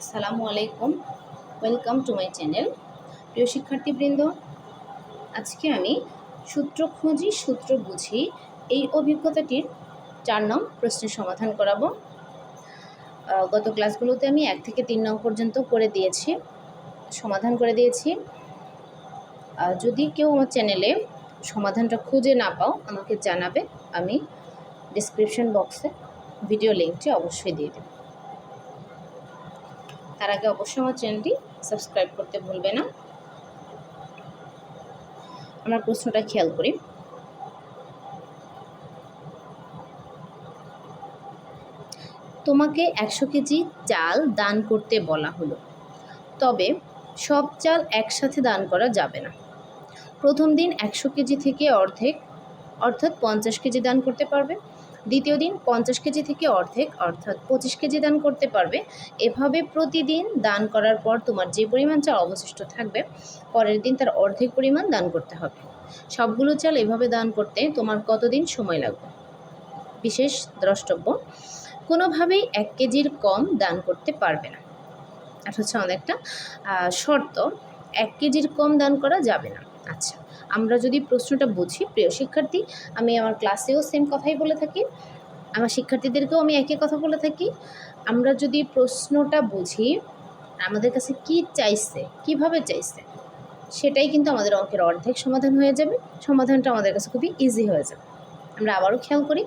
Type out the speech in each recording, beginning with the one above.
আসসালামু আলাইকুম। Welcome to my channel প্রিয় শিক্ষার্থীবৃন্দ, আজকে আমি সূত্র খুঁজি, সূত্র বুঝি এই অভিজ্ঞতাটির চার নং প্রশ্নের সমাধান করাবো। গত ক্লাসগুলোতে আমি এক থেকে তিন নং পর্যন্ত করে দিয়েছি, সমাধান করে দিয়েছি। যদি কেউ আমার চ্যানেলে সমাধানটা খুঁজে না পাও, আমাকে জানাবে, আমি ডিসক্রিপশন বক্সে ভিডিও লিঙ্কটি অবশ্যই দিয়ে দেব। তার আগে অবশ্যই আমার চ্যানেলটি সাবস্ক্রাইব করতে ভুলবে না। আমরা প্রশ্নটা খেয়াল করি। তোমাকে একশো কেজি চাল দান করতে বলা হলো। তবে সব চাল একসাথে দান করা যাবে না। প্রথম দিন একশো কেজি থেকে অর্ধেক অর্থাৎ পঞ্চাশ কেজি দান করতে পারবে। দ্বিতীয় দিন পঞ্চাশ কেজি থেকে অর্ধেক, অর্থাৎ পঁচিশ কেজি দান করতে পারবে। এভাবে প্রতিদিন দান করার পর তোমার যে পরিমাণ চাল অবশিষ্ট থাকবে, পরের দিন তার অর্ধেক পরিমাণ দান করতে হবে। সবগুলো চাল এভাবে দান করতে তোমার কতদিন সময় লাগবে? বিশেষ দ্রষ্টব্য, কোনোভাবেই এক কেজির কম দান করতে পারবে না। এটা হচ্ছে একটা শর্ত, এক কেজির কম দান করা যাবে না। আচ্ছা। আমরা যদি প্রশ্নটা বুঝি, প্রিয় শিক্ষার্থী, আমি আমার ক্লাসেও সেম কথাই বলে থাকি, আমার শিক্ষার্থীদেরকেও আমি একই কথা বলে থাকি। আমরা যদি প্রশ্নটা বুঝি, আমাদের কাছে কি চাইছে, কীভাবে চাইছে, সেটাই কিন্তু আমাদের অঙ্কের অর্ধেক সমাধান হয়ে যাবে। সমাধানটা আমাদের কাছে খুবই ইজি হয়ে যাবে। আমরা আবারও খেয়াল করি,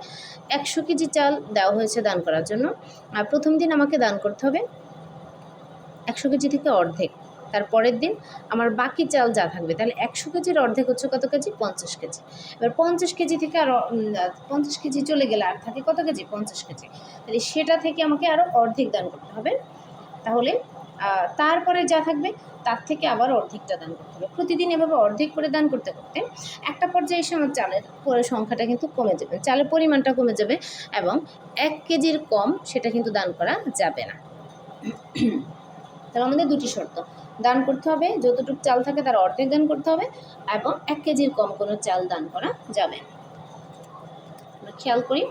একশো কেজি চাল দেওয়া হয়েছে দান করার জন্য। আর প্রথম দিন আমাকে দান করতে হবে, একশো কেজি থেকে অর্ধেক। তার পরের দিন আমার বাকি চাল যা থাকবে, তাহলে একশো কেজির অর্ধেক হচ্ছে কত কেজি? পঞ্চাশ কেজি। এবার পঞ্চাশ কেজি থেকে আরও পঞ্চাশ কেজি চলে গেলে আর থাকে কত কেজি? পঞ্চাশ কেজি। তাহলে সেটা থেকে আমাকে আরও অর্ধেক দান করতে হবে। তাহলে তারপরে যা থাকবে, তার থেকে আবার অর্ধেকটা দান করতে হবে। প্রতিদিন এভাবে অর্ধেক করে দান করতে করতে একটা পর্যায়ে এসে আমার চালের সংখ্যাটা কিন্তু কমে যাবে। চালের পরিমাণটা কমে যাবে এবং এক কেজির কম সেটা কিন্তু দান করা যাবে না। তাহলে আমাদের দুটি শর্ত। দান করতে হবে, যতটুকু চাল থাকে তার অর্ধেক দান করতে হবে এবং এক কেজির কম কোনো চাল দান করা যাবে খেয়াল করি,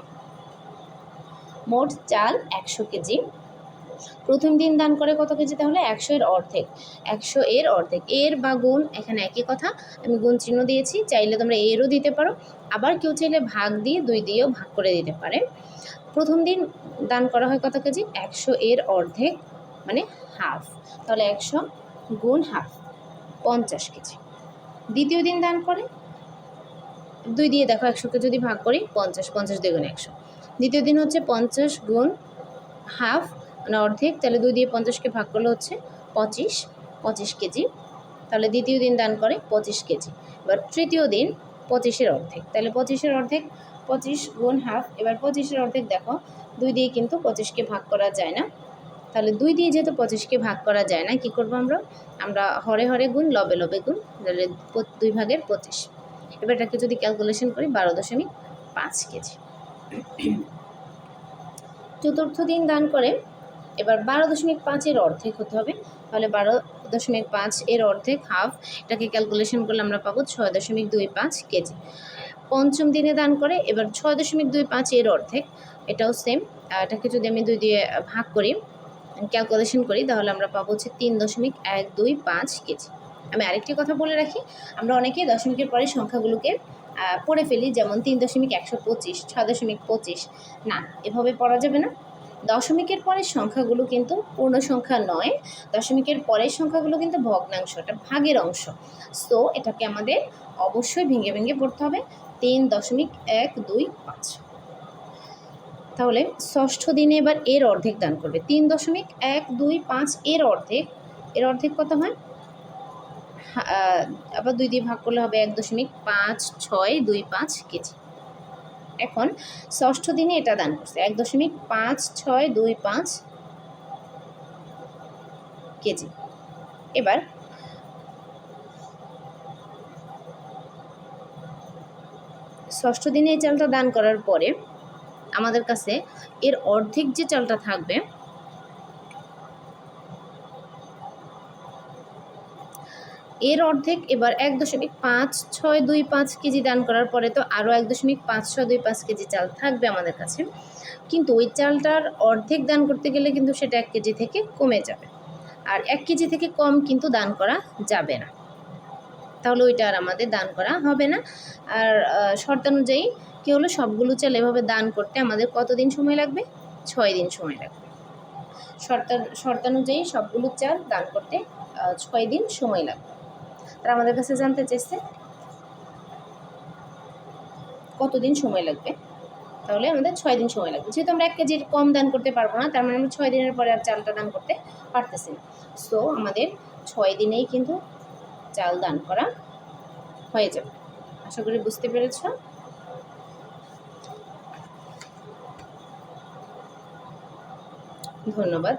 মোট চাল একশো কেজি। প্রথম দিন দান করে কত কেজি তাহলে? একশো এর অর্ধেক। একশো এর অর্ধেক। এর বা গুণ এখানে একই কথা। আমি গুণ চিহ্ন দিয়েছি, চাইলে তোমরা এরও দিতে পারো। আবার কেউ চাইলে ভাগ দিয়ে দুই দিয়েও ভাগ করে দিতে পারে। প্রথম দিন দান করা হয় কত কেজি? একশো এর অর্ধেক মানে হাফ তাহলে একশো গুণ হাফ, পঞ্চাশ কেজি। দ্বিতীয় দিন দান করে, দুই দিয়ে দেখো একশোকে যদি ভাগ করি, পঞ্চাশ পঞ্চাশ দ্বিগুণ একশো। দ্বিতীয় দিন হচ্ছে পঞ্চাশ গুণ হাফ মানে অর্ধেক, তাহলে দুই দিয়ে পঞ্চাশকে ভাগ করলে হচ্ছে পঁচিশ পঁচিশ কেজি। তাহলে দ্বিতীয় দিন দান করে পঁচিশ কেজি। এবার তৃতীয় দিন পঁচিশের অর্ধেক, তাহলে পঁচিশের অর্ধেক, পঁচিশ গুণ হাফ, এবার পঁচিশের অর্ধেক দেখো, দুই দিয়ে কিন্তু পঁচিশকে ভাগ করা যায় না। তাহলে দুই দিয়ে যেহেতু পঁচিশকে ভাগ করা যায় না, কি করব আমরা? আমরা হরে হরে গুণ, লবে লবে গুণ, তাহলে দুই ভাগের পঁচিশ। এবার এটাকে যদি ক্যালকুলেশন করি, বারো দশমিক পাঁচ কেজি। চতুর্থ দিন দান করে, এবার বারো দশমিক পাঁচের অর্ধেক হতে হবে। তাহলে বারো দশমিক পাঁচ এর অর্ধেক হাফ এটাকে ক্যালকুলেশন করলে আমরা পাবো ছয় দশমিক দুই পাঁচ কেজি। পঞ্চম দিনে দান করে, এবার ছয় দশমিক দুই পাঁচ এর অর্ধেক, এটাও সেম এটাকে যদি আমি দুই দিয়ে ভাগ করি ক্যালকুলেশন করি, তাহলে আমরা পাবো হচ্ছে তিন দশমিক এক দুই পাঁচ কেজি। আমি আরেকটি কথা বলে রাখি, আমরা অনেকেই দশমিকের পরে সংখ্যাগুলোকে পড়ে ফেলি, যেমন তিন দশমিক একশো পঁচিশ, ছয় দশমিক পঁচিশ। না, এভাবে পড়া যাবে না। দশমিকের পরের সংখ্যাগুলো কিন্তু পূর্ণ সংখ্যা নয়, দশমিকের পরের সংখ্যাগুলো কিন্তু ভগ্নাংশ, এটা ভাগের অংশ। সো এটাকে আমাদের অবশ্যই ভেঙে ভেঙে পড়তে হবে, তিন দশমিক এক দুই পাঁচ। তাহলে ষষ্ঠ দিনে এবার এর অর্ধেক দান করবে। তিন দশমিক এক দুই পাঁচ এর অর্ধেক। এর অর্ধেক কত হয়? আবার দুই দিয়ে ভাগ করলে হবে এক দশমিক পাঁচ ছয় দুই পাঁচ কেজি। এখন ষষ্ঠ দিনে এটা দান করছে, এক দশমিক পাঁচ ছয় দুই পাঁচ কেজি। এবার ষষ্ঠ দিনে এই চালটা দান করার পরে আমাদের কাছে এর অর্ধেক যে চালটা থাকবে, এর অর্ধেক এবার এক দশমিক পাঁচ ছয় দুই পাঁচ কেজি দান করার পরে তো আরও এক দশমিক পাঁচ ছয় দুই পাঁচ কেজি চাল থাকবে আমাদের কাছে। কিন্তু ওই চালটার অর্ধেক দান করতে গেলে কিন্তু সেটা এক কেজি থেকে কমে যাবে। আর এক কেজি থেকে কম কিন্তু দান করা যাবে না। তাহলে ওইটা আর আমাদের দান করা হবে না। আর শর্তানুযায়ী কী হলো? সবগুলো চাল এভাবে দান করতে আমাদের কতদিন সময় লাগবে? ছয় দিন সময় লাগবে। শর্তা শর্তানুযায়ী সবগুলো চাল দান করতে ছয় দিন সময় লাগবে। তারা আমাদের কাছে জানতে চেয়েছে কতদিন সময় লাগবে? তাহলে আমাদের ছয় দিন সময় লাগবে। যেহেতু আমরা এক কেজির কম দান করতে পারব না, তার মানে আমরা ছয় দিনের পরে আর চালটা দান করতে পারতেছি না। সো আমাদের ছয় দিনেই কিন্তু চাল দান করা হয়ে যাবে। আশা করি বুঝতে পেরেছ? ধন্যবাদ।